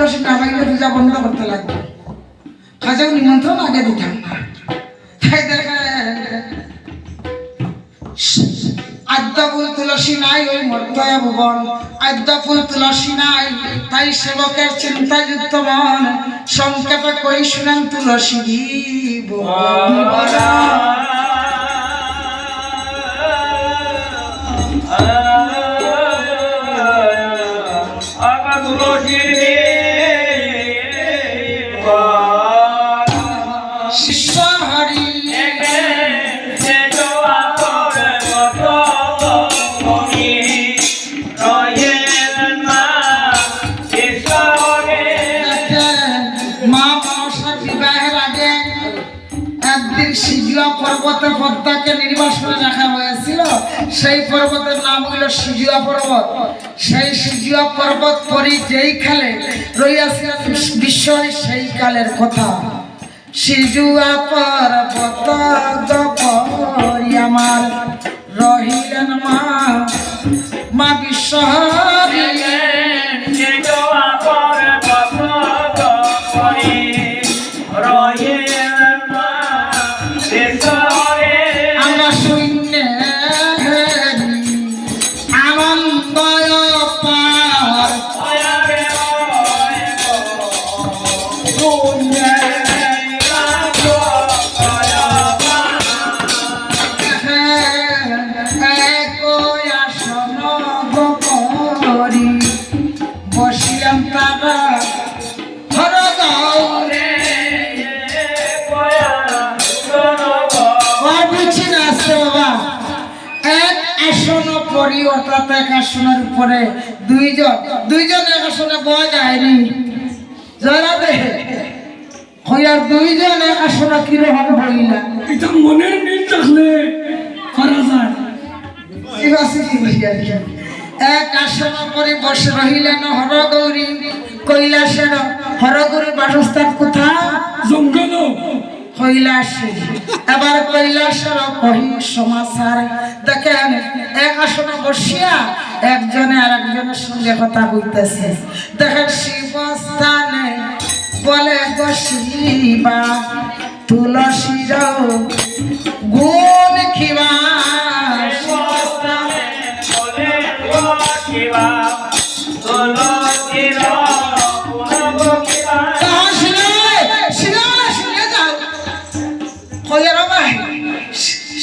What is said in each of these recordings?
তুলসী না পূজা বন্ধ করতে লাগবে। খাজাও নিমন্ত্রণ আগে দিতাম তাই দেখে, আদ্যা তুলসী নাই ওই মর্তয়া ভুবন। তুলসী নাই, তাই সেবকের চিন্তা যুক্ত মন। সংক্ষেপে কই শুনেন তুলসী বলা পর্বতে পদ্মাকে নির্বাসনে রাখা হয়েছিল। সেই পর্বতের নাম হইল সিজুয়া পর্বত। সেই সিজুয়া পর্বত পরি যেই খালে রইয়াছিল বিশ্বের সেই কালের কথা। সিজুয়া পর্বত আমার রহিলেন মা। মা বিশ্বহরি number পরি অর্থাৎ এক আসনের উপরে। দুইজন দুইজন এক আসনে বয়া যায়নি। যারা দেখে হইয়ার দুইজন এক আসনে কীরকম বইলা এটা মনের মিল থাকলে করা যায়। এক আসন পরে বসে রহিলেন হরগৌরী। কৈলাসের হরগৌরী বাসস্থান কোথা জঙ্গল। কৈলাসে, এবার কৈলাসের কহি সমাচার। দেখেন, এক আসনে বসিয়া একজনে আর সঙ্গে কথা বলতেছে দেখেন, শিবস্থানে বলে, গো শিবা তুলসীর গুণ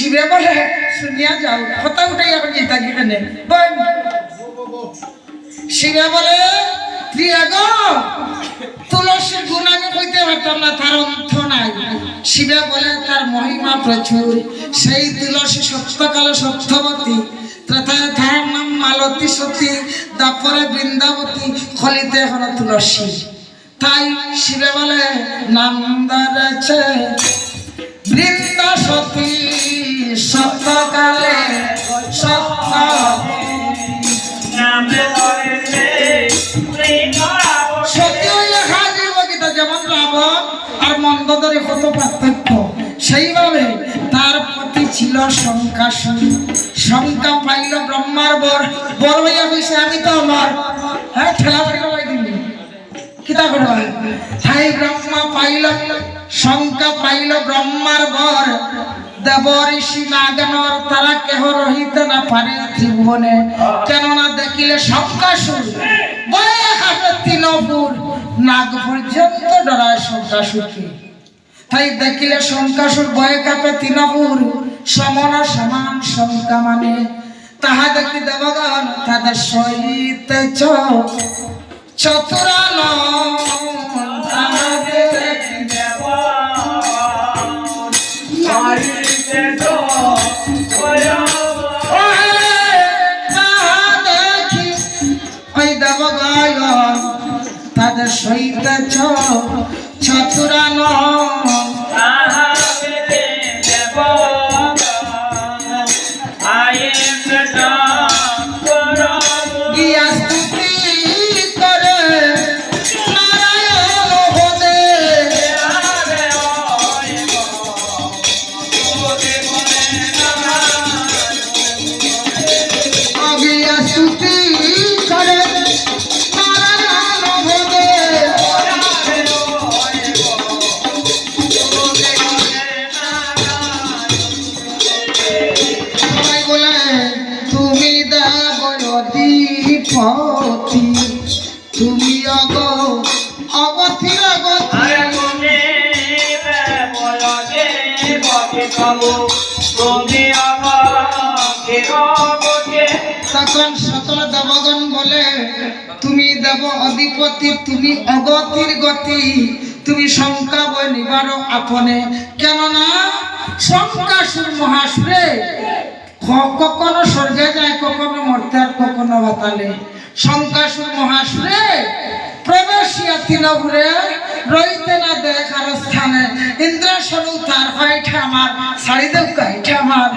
শিবে বলে, শুনিয়া যাও কথা উঠাই এখন যেটা এখানে শিবে বলে, প্রিয়া গো, তুলসীর গুণ আমি কইতে পারতাম না, তার অন্ত নাই। শিবে বলে, তার মহিমা প্রচুর, সেই তুলসী সত্যকালে সত্যবতী তারপরে বৃন্দাবতী, খলিতে এখন তুলসী। তাই শিবে বলে, নাম ধরেছে বৃন্দা সতী সত্যকালে সত্য। যেমন রাবণ আর মন্দদরে কত পার্থক্য সেইভাবে তার প্রতি ছিল শঙ্কাসন শঙ্কা পাইল ব্রহ্মার বর বর হইয়া কইছে আমি তো আমার হ্যাঁ ঠেলা বাড়ি দিবি কিতা করবা হাই ব্রহ্মা পাইল শঙ্কা পাইল ব্রহ্মার বর। দেব ঋষি নাগনর, তারা কেহ রহিতে না পারে ত্রিভুবনে কেননা দেখিলে শঙ্কাসুর বয়ে হাসে তিনপুর নাগ পর্যন্ত ডরায় শঙ্কাসুরকে তাই দেখিলে শঙ্কাসুর বয়ে কাপে তিনপুর সমন সমান শঙ্কা মানে তাহা দেখি দেবগণ তাদের সহিত চতুরান তাহাদের চতুরান তখন সকল দেবগণ বলে, তুমি দেব অধিপতি, তুমি অগতির গতি, তুমি শঙ্কা বই নিবার আপনে। কেননা শঙ্কাসুর মহাসুরে, ক- কখনো স্বর্গে যায়, কখনো মর্তে আর কখনো বাতালে। শঙ্কাসুর মহাসুরে, প্রবেশিয়া তিনপুরে রইতে না দেখার স্থানে ইন্দ্রাসনু তার হয়টা আমার শাড়ি দেব কাইটা আমার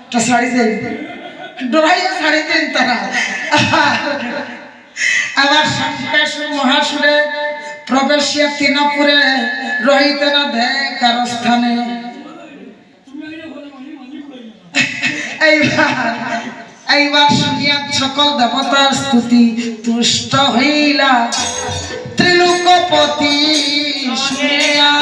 একটা শাড়ি দেব ডরাইয়া ছাড়ি দেন তারা। আবার শঙ্কাসুর মহাসুরে প্রবেশিয়া তিনপুরে রহিতে না দেখার স্থানে। এইবার এইবার শুনিয়া সকল দেবতার স্তুতি তুষ্ট হইলা। ত্রিলোকপতি শুনিয়া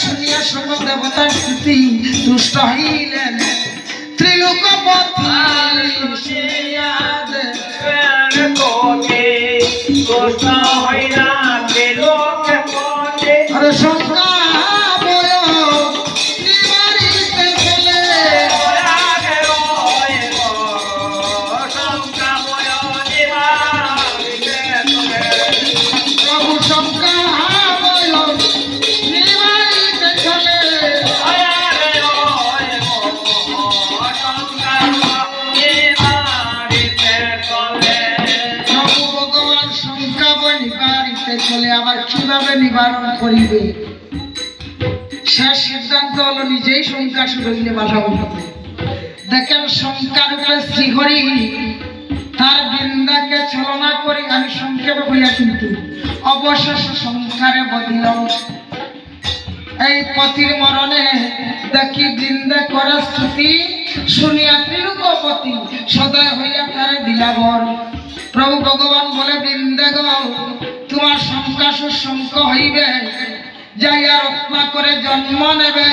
শুনিয়া সকল দেবতার স্তুতি তুষ্ট হইলেন। ত্রিলোকপতি শুনিয়া দেবের কোকে কষ্ট হইয়া করিবে। শেষ সিদ্ধান্ত হলো নিজেই হইলে বাধা বলবে দেখেন সংখ্যার উপরে শ্রীহরি তার বৃন্দাকে ছলনা করি আমি সংক্ষেপে হইয়া কিন্তু অবশেষ সংখ্যারে বদিল এই পতির মরণে দেখি বৃন্দে করে স্তুতি শুনিয়া ত্রিলোকপতি সদয় হইয়া তারে দিলাবর। প্রভু ভগবান বলে, বৃন্দে গো তোমার শঙ্কাসুর শঙ্ক হইবে, যাইয়া রত্না করে জন্ম নেবে।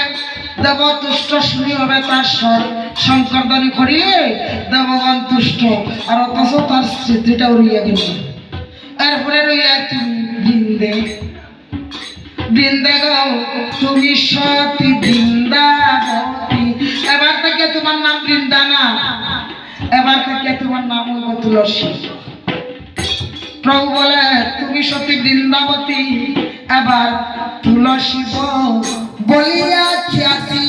দেব তুষ্ট শুনি হবে তার স্বর। শঙ্করদানি করিলে দেবগণ তুষ্ট। আর অথচ তার স্মৃতিটা উড়িয়া গেল এরপরে রইয়া তুমি বৃন্দে। বৃন্দাগাও তুমি সতী বৃন্দাবতী। এবার থেকে তোমার নাম বৃন্দা না এবার থেকে তোমার নাম হইব তুলসী। প্রভু বলে তুমি সতী বৃন্দাবতী এবার তুলসী বইয়া খ্যাতি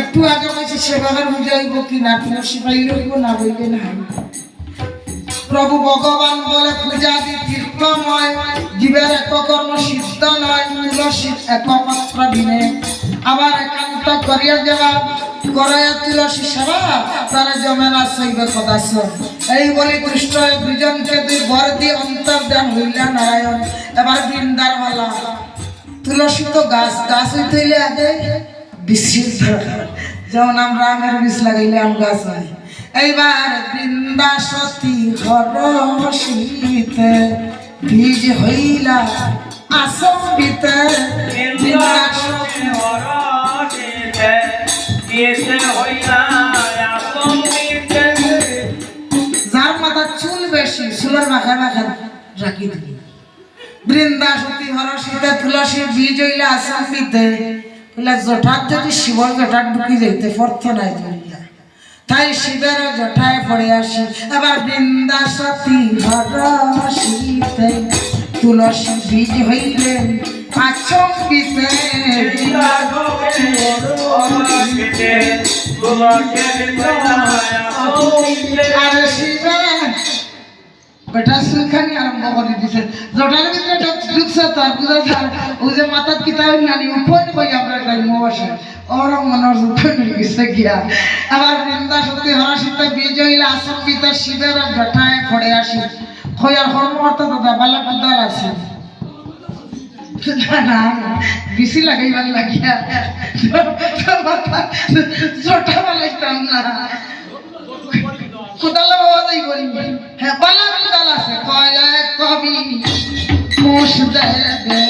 একটু আগে বলছি, সেভাবে বুঝাইব কি না? তুলসী পাই রইব না বইবে না। প্রভু ভগবান বলে, পূজা দি তীর্থময়, জীবের এক কর্ম সিদ্ধ নয় তুলসী একমাত্র বিনে আবার একান্ত করিয়া যাওয়া করাইয়া তুলসী সেবা, তারা জমে না শৈব কদাস এই বলি হয়ে দুজনকে দুই বর দিয়ে অন্তর্দান হইলা নারায়ণ। এবার বৃন্দার তুলসী তো গাছ গাছ হইতে আগে বিশ্বের যেমন আমরা আমের বীজ লাগাইলে আম গাছ হয়। এইবার বৃন্দা সতী হরসিতে বীজ হইলা আসম্বিতে বৃন্দা সতী যার মাথা চুল বেশি, চুলের মাখা মাখা রাখি দিবি। বৃন্দা সতী হরসিতে তুলসী বীজ হইলা আসম্বিতে বলে জটার যদি শিবর জটার ঢুকি যাইতে পড়ত নাই জড়িয়া। তাই শিবের জটায় পড়ে আসি। এবার বৃন্দা সতী তুলসী বীজ হইলেন জটার ভিতরে ঢুক- ঢুকছে, তার বুঝা ও যে মাথার কিতাব নানি, উপর আমরা মহাশয়। ওর মনের গেছে গিয়া। আবার বৃন্দা সত্যি হরাসিতে বিজয়ীলা আসম্বিতা শিবের জটায় পড়ে আসি। খয়ার কর্মকর্তা দাদা, বালা কুদাল আছে। হ্যাঁ কবি মুস দেয়